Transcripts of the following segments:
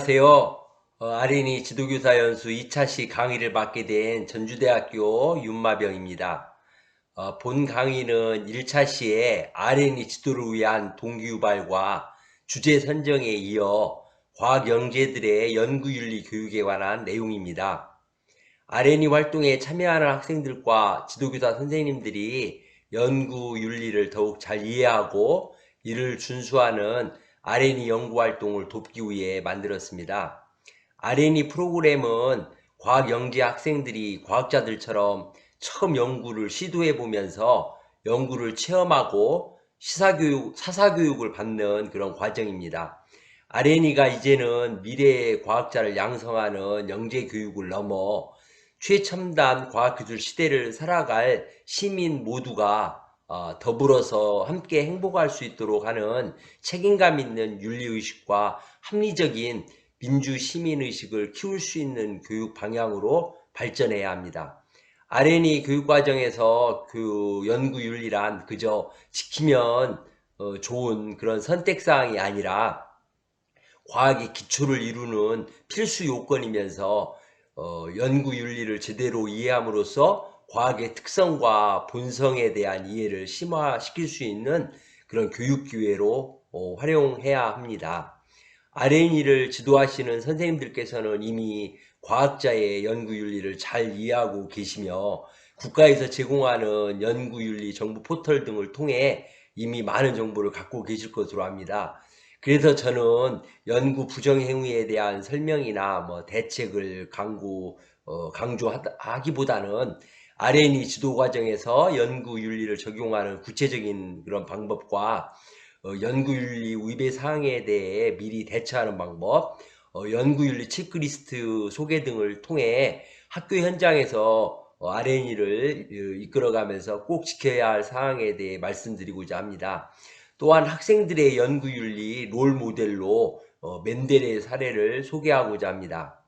안녕하세요. 어, 아린이 지도교사 연수 2차시 강의를 맡게 된 전주대학교 윤마병입니다. 어, 본 강의는 1차시에 아린이 지도를 위한 동기유발과 주제 선정에 이어 과학 영재들의 연구윤리 교육에 관한 내용입니다. 아린이 활동에 참여하는 학생들과 지도교사 선생님들이 연구윤리를 더욱 잘 이해하고 이를 준수하는 RNE 연구활동을 돕기 위해 만들었습니다. RNE 프로그램은 과학 영재 학생들이 과학자들처럼 처음 연구를 시도해 보면서 연구를 체험하고 시사교육, 사사교육을 받는 그런 과정입니다. RNE가 이제는 미래의 과학자를 양성하는 영재 교육을 넘어 최첨단 과학기술 시대를 살아갈 시민 모두가 어, 더불어서 함께 행복할 수 있도록 하는 책임감 있는 윤리의식과 합리적인 민주 시민의식을 키울 수 있는 교육 방향으로 발전해야 합니다. RNE 교육과정에서 그 연구윤리란 그저 지키면 어, 좋은 그런 선택사항이 아니라 과학의 기초를 이루는 필수 요건이면서 어, 연구윤리를 제대로 이해함으로써 과학의 특성과 본성에 대한 이해를 심화시킬 수 있는 그런 교육 기회로 어, 활용해야 합니다. RNE를 지도하시는 선생님들께서는 이미 과학자의 연구윤리를 잘 이해하고 계시며 국가에서 제공하는 연구윤리 정보 포털 등을 통해 이미 많은 정보를 갖고 계실 것으로 합니다. 그래서 저는 연구 부정 행위에 대한 설명이나 뭐 대책을 강구 어, 강조하기보다는 RNE 지도 과정에서 연구 윤리를 적용하는 구체적인 그런 방법과 어, 연구 윤리 위배 사항에 대해 미리 대처하는 방법, 어, 연구 윤리 체크리스트 소개 등을 통해 학교 현장에서 어, RNE를 이끌어가면서 꼭 지켜야 할 사항에 대해 말씀드리고자 합니다. 또한 학생들의 연구 윤리 롤 모델로 어, 맨델의 사례를 소개하고자 합니다.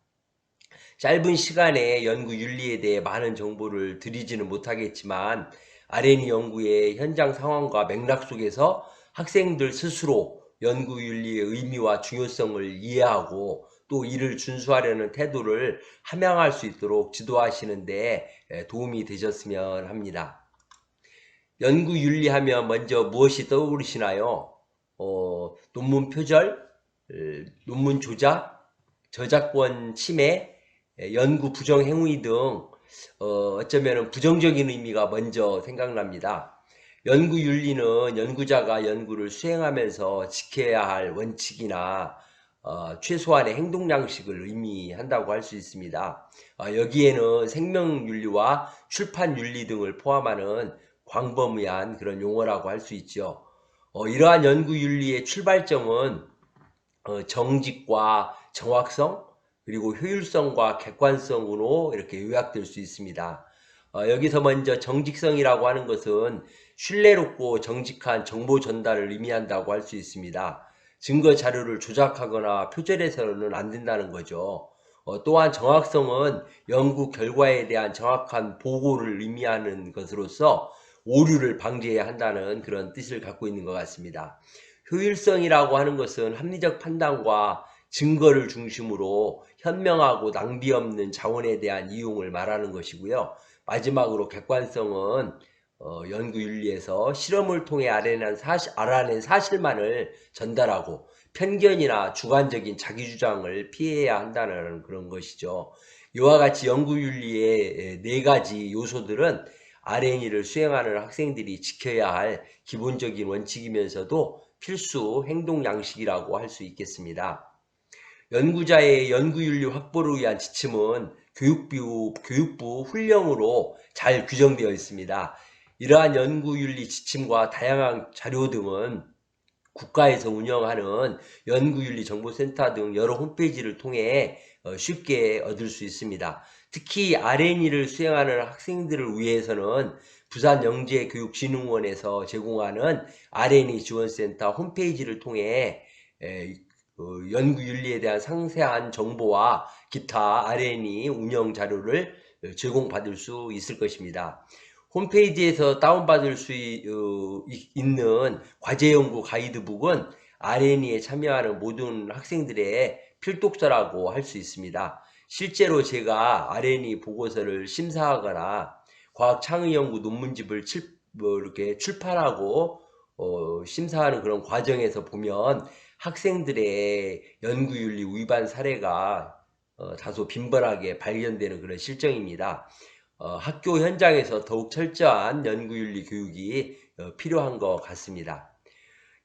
짧은 시간에 연구 윤리에 대해 많은 정보를 드리지는 못하겠지만 RNE 연구의 현장 상황과 맥락 속에서 학생들 스스로 연구 윤리의 의미와 중요성을 이해하고 또 이를 준수하려는 태도를 함양할 수 있도록 지도하시는데 도움이 되셨으면 합니다. 연구 윤리하면 먼저 무엇이 떠오르시나요? 어, 논문 표절, 논문 조작, 저작권 침해, 예, 연구 부정 행위 등 어, 어쩌면 부정적인 의미가 먼저 생각납니다. 연구 윤리는 연구자가 연구를 수행하면서 지켜야 할 원칙이나 어, 최소한의 행동 양식을 의미한다고 할 수 있습니다. 어, 여기에는 생명 윤리와 출판 윤리 등을 포함하는 광범위한 그런 용어라고 할 수 있죠. 어, 이러한 연구 윤리의 출발점은 어, 정직과 정확성, 그리고 효율성과 객관성으로 이렇게 요약될 수 있습니다. 어, 여기서 먼저 정직성이라고 하는 것은 신뢰롭고 정직한 정보 전달을 의미한다고 할 수 있습니다. 증거 자료를 조작하거나 표절해서는 안 된다는 거죠. 어, 또한 정확성은 연구 결과에 대한 정확한 보고를 의미하는 것으로서 오류를 방지해야 한다는 그런 뜻을 갖고 있는 것 같습니다. 효율성이라고 하는 것은 합리적 판단과 증거를 중심으로 현명하고 낭비 없는 자원에 대한 이용을 말하는 것이고요. 마지막으로 객관성은 어, 연구윤리에서 실험을 통해 알아낸, 사실, 알아낸 사실만을 전달하고 편견이나 주관적인 자기주장을 피해야 한다는 그런 것이죠. 이와 같이 연구윤리의 네 가지 요소들은 RNE를 수행하는 학생들이 지켜야 할 기본적인 원칙이면서도 필수 행동 양식이라고 할 수 있겠습니다. 연구자의 연구윤리 확보를 위한 지침은 교육부, 교육부 훈령으로 잘 규정되어 있습니다. 이러한 연구윤리 지침과 다양한 자료 등은 국가에서 운영하는 연구윤리 정보센터 등 여러 홈페이지를 통해 어, 쉽게 얻을 수 있습니다. 특히 R&E를 수행하는 학생들을 위해서는 부산영재교육진흥원에서 제공하는 R&E 지원센터 홈페이지를 통해 그 연구 윤리에 대한 상세한 정보와 기타 RNE 운영 자료를 제공받을 수 있을 것입니다. 홈페이지에서 다운받을 수 어, 있는 과제 연구 가이드북은 RNE에 참여하는 모든 학생들의 필독서라고 할 수 있습니다. 실제로 제가 RNA 보고서를 심사하거나 과학창의연구 논문집을 칠, 뭐 이렇게 출판하고 어, 심사하는 그런 과정에서 보면 학생들의 연구윤리 위반 사례가 어, 다소 빈번하게 발견되는 그런 실정입니다. 어, 학교 현장에서 더욱 철저한 연구윤리 교육이 어, 필요한 것 같습니다.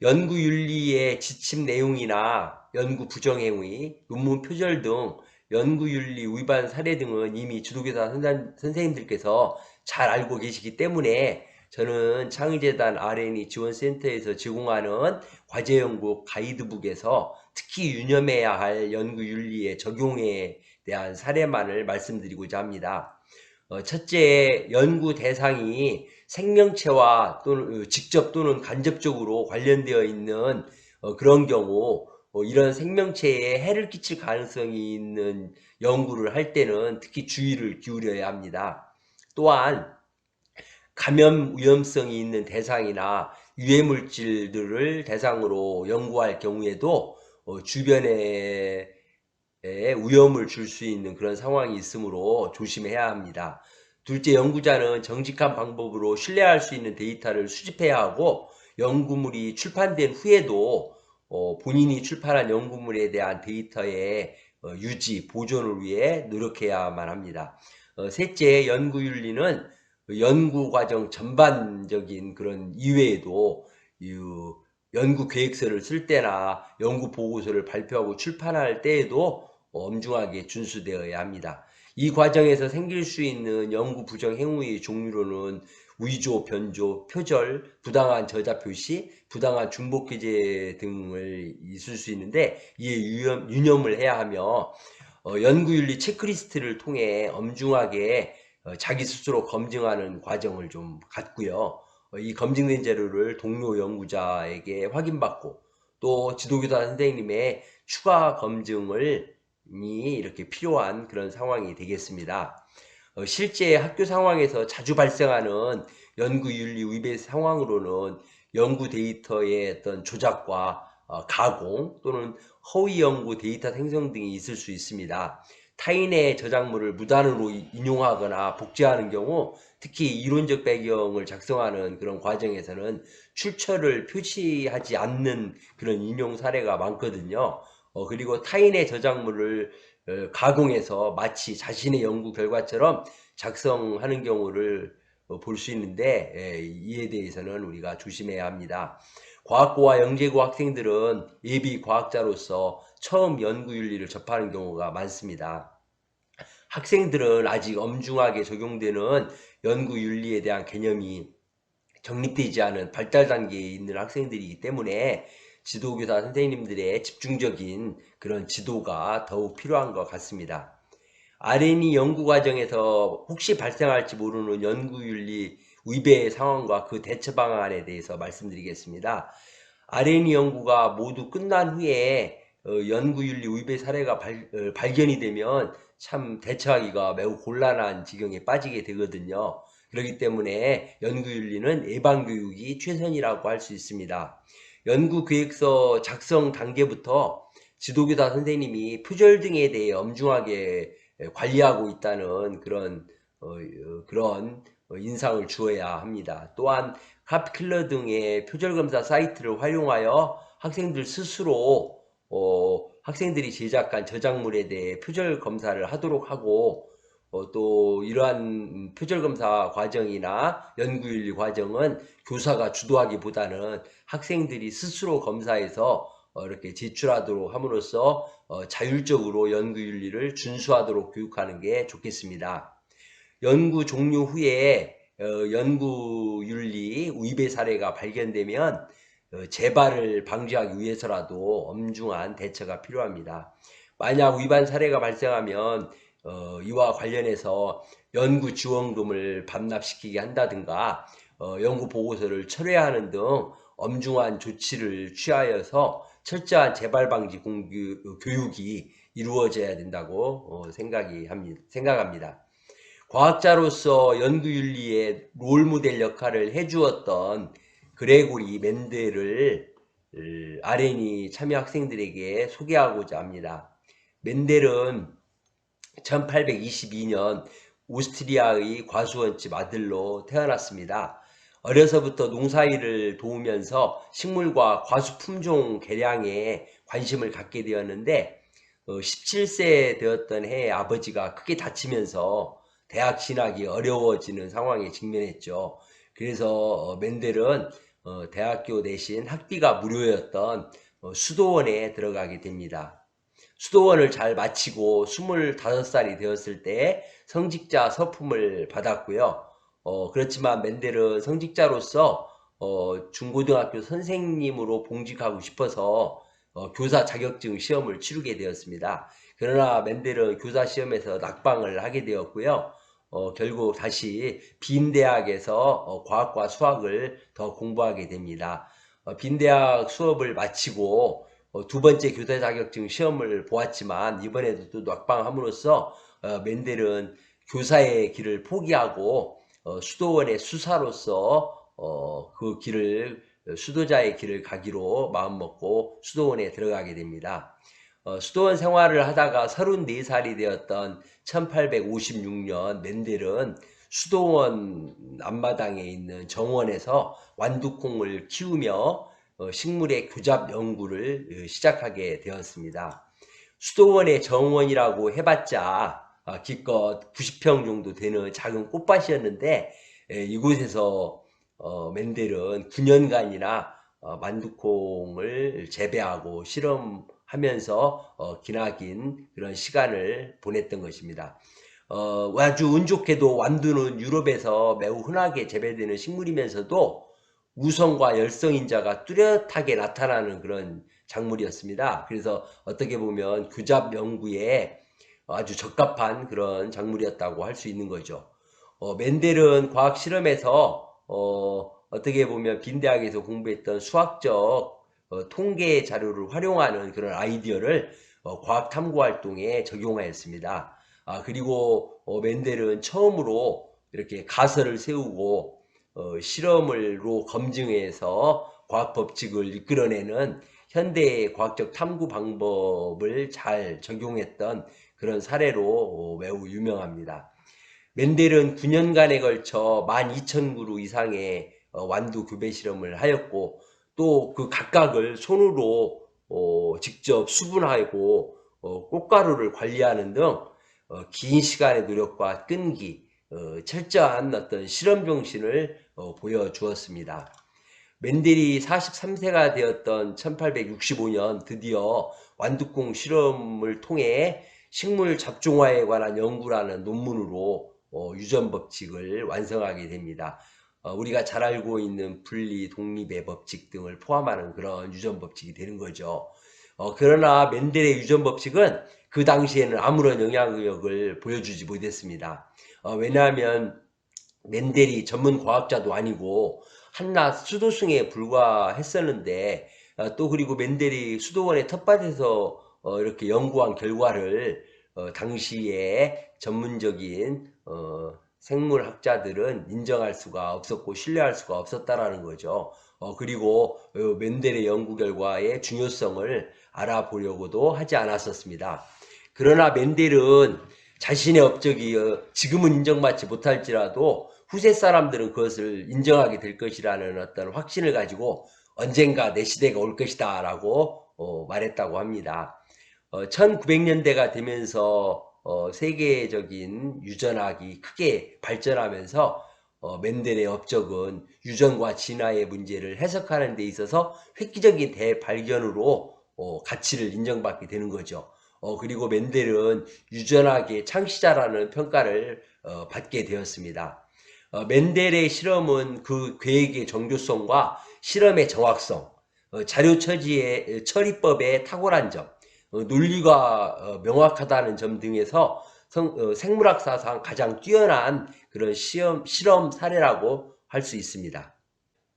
연구윤리의 지침 내용이나 연구 부정행위, 논문 표절 등 연구윤리 위반 사례 등은 이미 지도교사 선생- 선생님들께서 잘 알고 계시기 때문에 저는 창의재단 R&E 지원센터에서 제공하는 과제 연구 가이드북에서 특히 유념해야 할 연구 윤리의 적용에 대한 사례만을 말씀드리고자 합니다. 어, 첫째, 연구 대상이 생명체와 또는 어, 직접 또는 간접적으로 관련되어 있는 어, 그런 경우 어, 이런 생명체에 해를 끼칠 가능성이 있는 연구를 할 때는 특히 주의를 기울여야 합니다. 또한 감염 위험성이 있는 대상이나 유해 물질들을 대상으로 연구할 경우에도 어, 주변에 에 위험을 줄 수 있는 그런 상황이 있으므로 조심해야 합니다. 둘째, 연구자는 정직한 방법으로 신뢰할 수 있는 데이터를 수집해야 하고 연구물이 출판된 후에도 어, 본인이 출판한 연구물에 대한 데이터의 어, 유지, 보존을 위해 노력해야만 합니다. 어, 셋째, 연구 윤리는 연구 과정 전반적인 그런 이외에도 이 연구 계획서를 쓸 때나 연구 보고서를 발표하고 출판할 때에도 엄중하게 준수되어야 합니다. 이 과정에서 생길 수 있는 연구 부정 행위의 종류로는 위조, 변조, 표절, 부당한 저자 표시, 부당한 중복 기재 등을 있을 수 있는데 이에 유념, 유념을 해야 하며 어, 연구윤리 체크리스트를 통해 엄중하게 어, 자기 스스로 검증하는 과정을 좀 갖고요. 어, 이 검증된 자료를 동료 연구자에게 확인받고 또 지도교사 선생님의 추가 검증을 이 이렇게 필요한 그런 상황이 되겠습니다. 어, 실제 학교 상황에서 자주 발생하는 연구윤리 위배 상황으로는 연구 데이터의 어떤 조작과 어, 가공 또는 허위 연구 데이터 생성 등이 있을 수 있습니다. 타인의 저작물을 무단으로 인용하거나 복제하는 경우 특히 이론적 배경을 작성하는 그런 과정에서는 출처를 표시하지 않는 그런 인용 사례가 많거든요. 어, 그리고 타인의 저작물을 어, 가공해서 마치 자신의 연구 결과처럼 작성하는 경우를 어, 볼수 있는데 예, 이에 대해서는 우리가 조심해야 합니다. 과학고와 영재고 학생들은 예비 과학자로서 처음 연구 윤리를 접하는 경우가 많습니다. 학생들은 아직 엄중하게 적용되는 연구 윤리에 대한 개념이 정립되지 않은 발달 단계에 있는 학생들이기 때문에 지도교사 선생님들의 집중적인 그런 지도가 더욱 필요한 것 같습니다. R&E 연구 과정에서 혹시 발생할지 모르는 연구 윤리 위배 상황과 그 대처 방안에 대해서 말씀드리겠습니다. R&E 연구가 모두 끝난 후에 어, 연구윤리 위배 사례가 발, 어, 발견이 되면 참 대처하기가 매우 곤란한 지경에 빠지게 되거든요. 그렇기 때문에 연구윤리는 예방교육이 최선이라고 할 수 있습니다. 연구계획서 작성 단계부터 지도교사 선생님이 표절 등에 대해 엄중하게 관리하고 있다는 그런 어, 어, 그런 인상을 주어야 합니다. 또한 카피킬러 등의 표절 검사 사이트를 활용하여 학생들 스스로 어, 학생들이 제작한 저작물에 대해 표절 검사를 하도록 하고 어, 또 이러한 표절 검사 과정이나 연구윤리 과정은 교사가 주도하기보다는 학생들이 스스로 검사해서 어, 이렇게 제출하도록 함으로써 어, 자율적으로 연구윤리를 준수하도록 교육하는 게 좋겠습니다. 연구 종료 후에 어, 연구 윤리 위배 사례가 발견되면 어, 재발을 방지하기 위해서라도 엄중한 대처가 필요합니다. 만약 위반 사례가 발생하면 어, 이와 관련해서 연구 지원금을 반납시키게 한다든가 어, 연구 보고서를 철회하는 등 엄중한 조치를 취하여서 철저한 재발 방지 공교, 교육이 이루어져야 된다고 어, 생각이 합니다. 생각합니다. 과학자로서 연구윤리의 롤모델 역할을 해주었던 그레고리 맨델을 RNE 참여 학생들에게 소개하고자 합니다. 멘델은 1822년 오스트리아의 과수원집 아들로 태어났습니다. 어려서부터 농사일을 도우면서 식물과 과수 품종 개량에 관심을 갖게 되었는데 17세 되었던 해에 아버지가 크게 다치면서 대학 진학이 어려워지는 상황에 직면했죠. 그래서 어, 멘델은 어, 대학교 대신 학비가 무료였던 어, 수도원에 들어가게 됩니다. 수도원을 잘 마치고 25살이 되었을 때 성직자 서품을 받았고요. 어, 그렇지만 멘델은 성직자로서 어, 중고등학교 선생님으로 봉직하고 싶어서 어, 교사 자격증 시험을 치르게 되었습니다. 그러나 멘델은 교사 시험에서 낙방을 하게 되었고요. 어, 결국 다시 빈 대학에서 어, 과학과 수학을 더 공부하게 됩니다. 어, 빈 대학 수업을 마치고 어, 두 번째 교사 자격증 시험을 보았지만 이번에도 또 낙방함으로써 어, 멘델은 교사의 길을 포기하고 어, 수도원의 수사로서 어, 그 길을 수도자의 길을 가기로 마음먹고 수도원에 들어가게 됩니다. 어, 수도원 생활을 하다가 34살이 되었던 1856년 멘델은 수도원 앞마당에 있는 정원에서 완두콩을 키우며 어, 식물의 교잡 연구를 어, 시작하게 되었습니다. 수도원의 정원이라고 해봤자 아, 기껏 90평 정도 되는 작은 꽃밭이었는데 에, 이곳에서 어, 멘델은 9년간이나 어, 만두콩을 재배하고 실험 하면서 어, 기나긴 그런 시간을 보냈던 것입니다. 어, 아주 운 좋게도 완두는 유럽에서 매우 흔하게 재배되는 식물이면서도 우성과 열성인자가 뚜렷하게 나타나는 그런 작물이었습니다. 그래서 어떻게 보면 규잡 연구에 아주 적합한 그런 작물이었다고 할 수 있는 거죠. 어, 멘델은 과학 실험에서 어, 어떻게 보면 빈대학에서 공부했던 수학적 어, 통계 자료를 활용하는 그런 아이디어를 어, 과학 탐구 활동에 적용하였습니다. 아, 그리고 어, 멘델은 처음으로 이렇게 가설을 세우고 어, 실험으로 검증해서 과학 법칙을 이끌어내는 현대의 과학적 탐구 방법을 잘 적용했던 그런 사례로 어, 매우 유명합니다. 멘델은 9년간에 걸쳐 12,000그루 이상의 어, 완두 교배 실험을 하였고 또 그 각각을 손으로 어, 직접 수분하고 어, 꽃가루를 관리하는 등 어, 긴 시간의 노력과 끈기, 어, 철저한 어떤 실험 정신을 어, 보여주었습니다. 멘델이 43세가 되었던 1865년 드디어 완두콩 실험을 통해 식물 잡종화에 관한 연구라는 논문으로 어, 유전 법칙을 완성하게 됩니다. 어, 우리가 잘 알고 있는 분리 독립의 법칙 등을 포함하는 그런 유전 법칙이 되는 거죠. 어, 그러나 멘델의 유전 법칙은 그 당시에는 아무런 영향력을 보여주지 못했습니다. 어, 왜냐하면 멘델이 전문 과학자도 아니고 한낱 수도승에 불과했었는데 어, 또 그리고 멘델이 수도원의 텃밭에서 어, 이렇게 연구한 결과를 어, 당시에 전문적인 어, 생물학자들은 인정할 수가 없었고 신뢰할 수가 없었다라는 거죠. 어, 그리고 어, 멘델의 연구 결과의 중요성을 알아보려고도 하지 않았었습니다. 그러나 멘델은 자신의 업적이 어, 지금은 인정받지 못할지라도 후세 사람들은 그것을 인정하게 될 것이라는 어떤 확신을 가지고 언젠가 내 시대가 올 것이다 라고 어, 말했다고 합니다. 어, 1900년대가 되면서 어, 세계적인 유전학이 크게 발전하면서 어, 멘델의 업적은 유전과 진화의 문제를 해석하는 데 있어서 획기적인 대발견으로 어, 가치를 인정받게 되는 거죠. 어, 그리고 멘델은 유전학의 창시자라는 평가를 어, 받게 되었습니다. 어, 멘델의 실험은 그 계획의 정교성과 실험의 정확성, 어, 자료 처지의 처리법의 탁월한 점, 어, 논리가 어, 명확하다는 점 등에서 성, 어, 생물학사상 가장 뛰어난 그런 시험, 실험 사례라고 할 수 있습니다.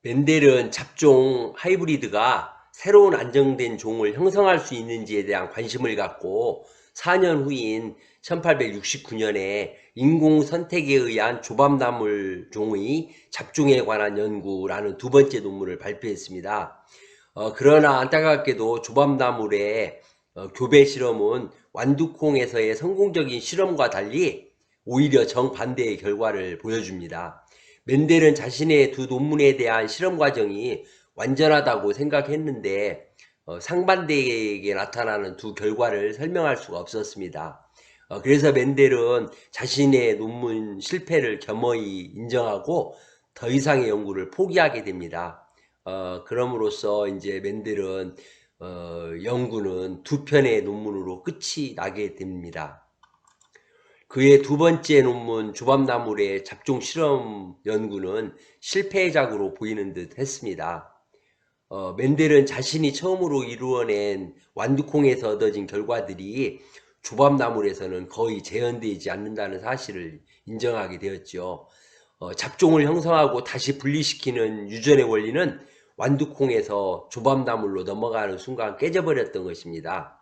멘델은 잡종 하이브리드가 새로운 안정된 종을 형성할 수 있는지에 대한 관심을 갖고 4년 후인 1869년에 인공 선택에 의한 조밥나물 종의 잡종에 관한 연구라는 두 번째 논문을 발표했습니다. 어, 그러나 안타깝게도 조밥나물의 어, 교배 실험은 완두콩에서의 성공적인 실험과 달리 오히려 정반대의 결과를 보여줍니다. 멘델은 자신의 두 논문에 대한 실험 과정이 완전하다고 생각했는데 어, 상반되게 나타나는 두 결과를 설명할 수가 없었습니다. 어, 그래서 멘델은 자신의 논문 실패를 겸허히 인정하고 더 이상의 연구를 포기하게 됩니다. 어, 그럼으로써 이제 멘델은 어, 연구는 두 편의 논문으로 끝이 나게 됩니다. 그의 두 번째 논문 조밥나물의 잡종 실험 연구는 실패작으로 보이는 듯 했습니다. 어, 멘델은 자신이 처음으로 이루어낸 완두콩에서 얻어진 결과들이 조밥나물에서는 거의 재현되지 않는다는 사실을 인정하게 되었죠. 어, 잡종을 형성하고 다시 분리시키는 유전의 원리는 완두콩에서 조밥나물로 넘어가는 순간 깨져버렸던 것입니다.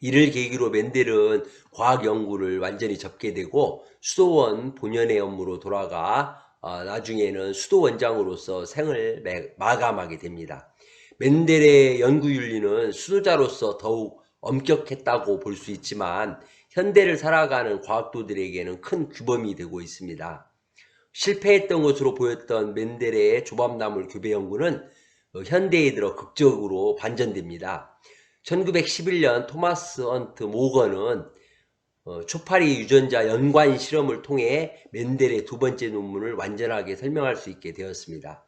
이를 계기로 멘델은 과학 연구를 완전히 접게 되고 수도원 본연의 업무로 돌아가 어, 나중에는 수도원장으로서 생을 매- 마감하게 됩니다. 멘델의 연구 윤리는 수도자로서 더욱 엄격했다고 볼 수 있지만 현대를 살아가는 과학도들에게는 큰 규범이 되고 있습니다. 실패했던 것으로 보였던 멘델의 조밥나물 교배 연구는 어, 현대에 들어 극적으로 반전됩니다. 1911년 토마스 헌트 모건은 어, 초파리 유전자 연관 실험을 통해 멘델의 두 번째 논문을 완전하게 설명할 수 있게 되었습니다.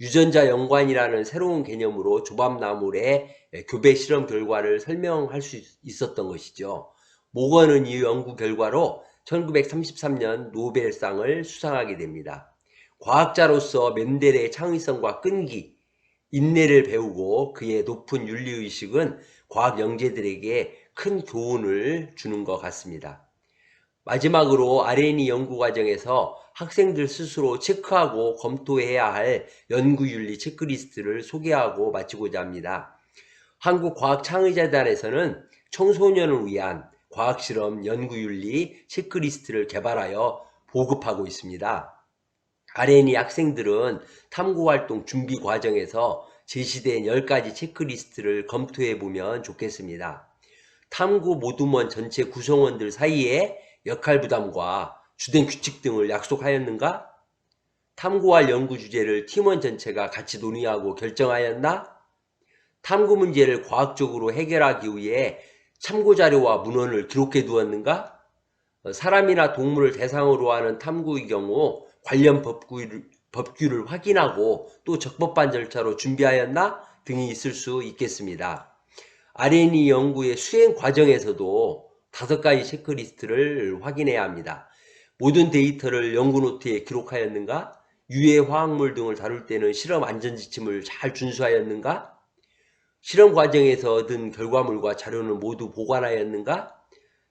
유전자 연관이라는 새로운 개념으로 조밥나물의 교배 실험 결과를 설명할 수 있었던 것이죠. 모건은 이 연구 결과로 1933년 노벨상을 수상하게 됩니다. 과학자로서 멘델의 창의성과 끈기, 인내를 배우고 그의 높은 윤리의식은 과학 영재들에게 큰 교훈을 주는 것 같습니다. 마지막으로 R&E 연구 과정에서 학생들 스스로 체크하고 검토해야 할 연구윤리 체크리스트를 소개하고 마치고자 합니다. 한국과학창의재단에서는 청소년을 위한 과학실험 연구윤리 체크리스트를 개발하여 보급하고 있습니다. R&E 학생들은 탐구활동 준비 과정에서 제시된 10가지 체크리스트를 검토해 보면 좋겠습니다. 탐구 모둠원 전체 구성원들 사이에 역할 부담과 주된 규칙 등을 약속하였는가? 탐구할 연구 주제를 팀원 전체가 같이 논의하고 결정하였나? 탐구 문제를 과학적으로 해결하기 위해 참고 자료와 문헌을 기록해 두었는가? 어, 사람이나 동물을 대상으로 하는 탐구의 경우 관련 법규를, 법규를 확인하고 또 적법한 절차로 준비하였나 등이 있을 수 있겠습니다. R&E 연구의 수행 과정에서도 다섯 가지 체크리스트를 확인해야 합니다. 모든 데이터를 연구 노트에 기록하였는가? 유해 화학물 등을 다룰 때는 실험 안전 지침을 잘 준수하였는가? 실험 과정에서 얻은 결과물과 자료는 모두 보관하였는가?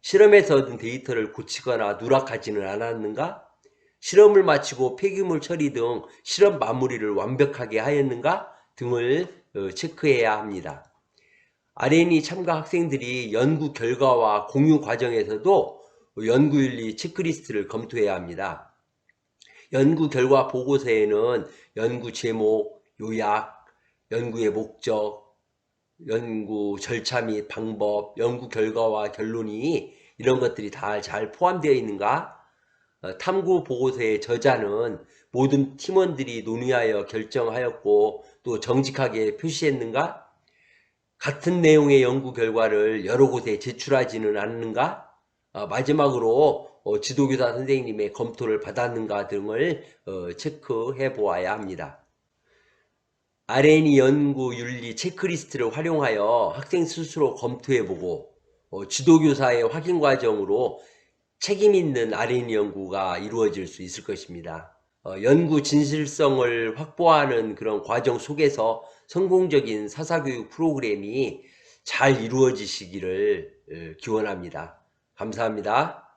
실험에서 얻은 데이터를 고치거나 누락하지는 않았는가? 실험을 마치고 폐기물 처리 등 실험 마무리를 완벽하게 하였는가 등을 어, 체크해야 합니다. R&E 참가 학생들이 연구 결과와 공유 과정에서도 연구윤리 체크리스트를 검토해야 합니다. 연구 결과 보고서에는 연구 제목, 요약, 연구의 목적, 연구 절차 및 방법, 연구 결과와 결론이 이런 것들이 다 잘 포함되어 있는가? 어, 탐구 보고서의 저자는 모든 팀원들이 논의하여 결정하였고 또 정직하게 표시했는가? 같은 내용의 연구 결과를 여러 곳에 제출하지는 않는가? 어, 마지막으로 어, 지도교사 선생님의 검토를 받았는가 등을 어, 체크해 보아야 합니다. R&E 연구 윤리 체크리스트를 활용하여 학생 스스로 검토해 보고 어, 지도교사의 확인 과정으로 책임 있는 R&E 연구가 이루어질 수 있을 것입니다. 어, 연구 진실성을 확보하는 그런 과정 속에서 성공적인 사사교육 프로그램이 잘 이루어지시기를 어, 기원합니다. 감사합니다.